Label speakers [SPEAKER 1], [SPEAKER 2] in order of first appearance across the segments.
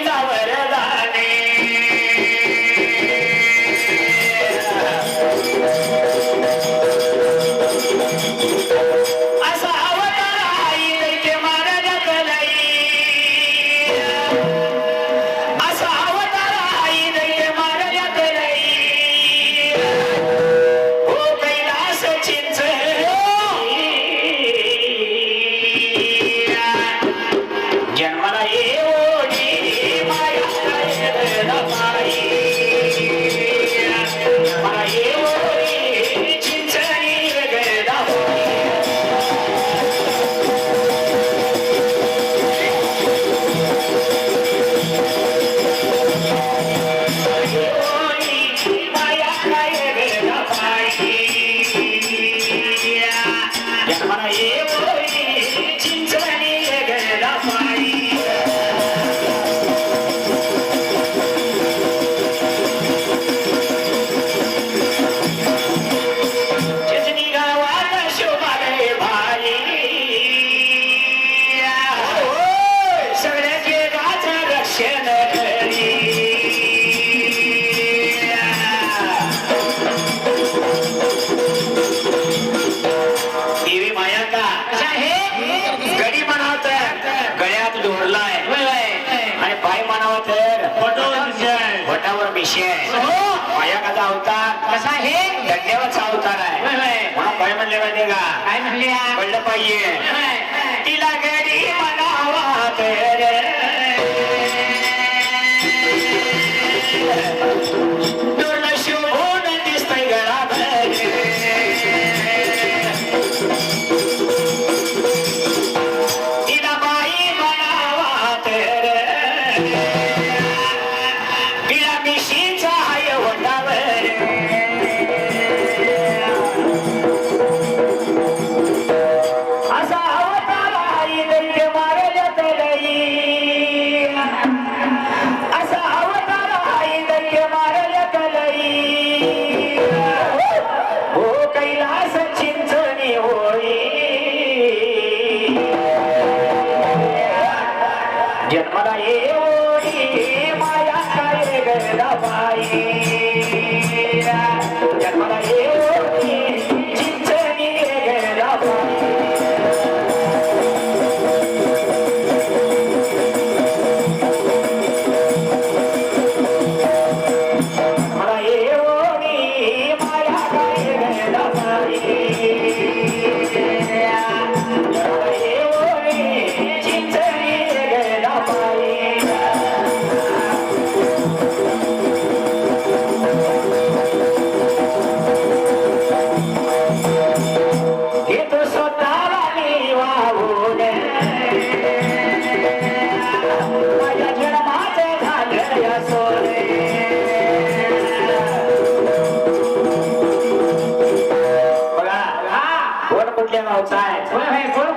[SPEAKER 1] Então, ainda, galera. विषय आहे माया कसा अवतार
[SPEAKER 2] कसा हे
[SPEAKER 1] धंद्यावरचा अवतार आहे म्हणून काय म्हणले माहिती का?
[SPEAKER 2] काय म्हणले?
[SPEAKER 1] म्हणलं पाहिजे. तिला घरी म्हणावा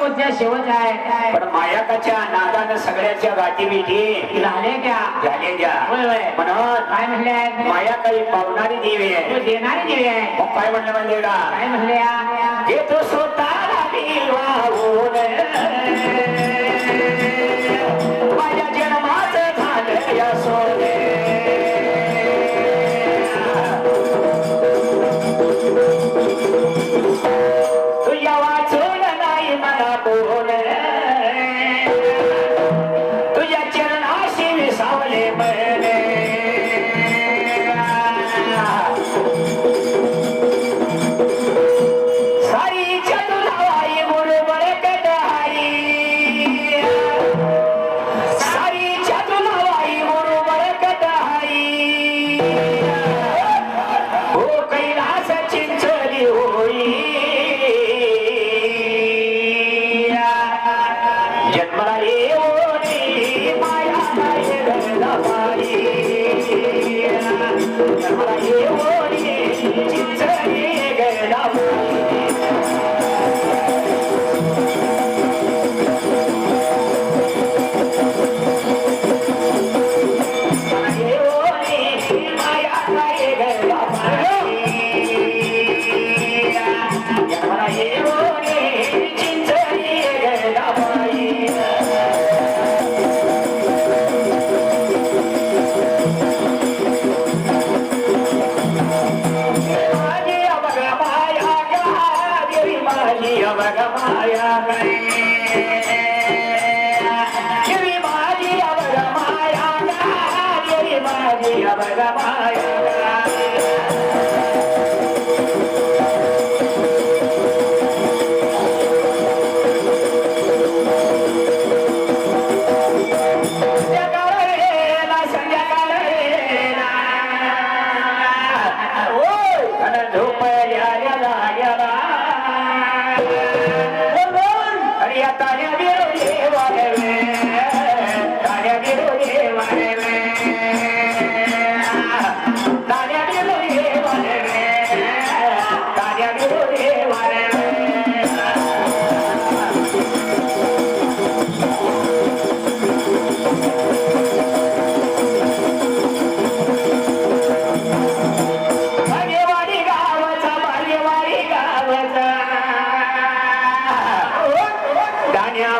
[SPEAKER 2] पोच्या शेवट आहे
[SPEAKER 1] पण मायाकाच्या नादानं सगळ्याच्या गाठी मिठी.
[SPEAKER 2] झाले त्या.
[SPEAKER 1] झाले
[SPEAKER 2] त्या.
[SPEAKER 1] म्हणत
[SPEAKER 2] काय म्हणले
[SPEAKER 1] माया काही पावणारी देवी आहे.
[SPEAKER 2] हो, देणारी देवी आहे.
[SPEAKER 1] काय म्हणलं म्हणजे
[SPEAKER 2] काय म्हणले
[SPEAKER 1] हे तो स्वतः Isso. I am.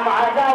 [SPEAKER 1] مع ذلك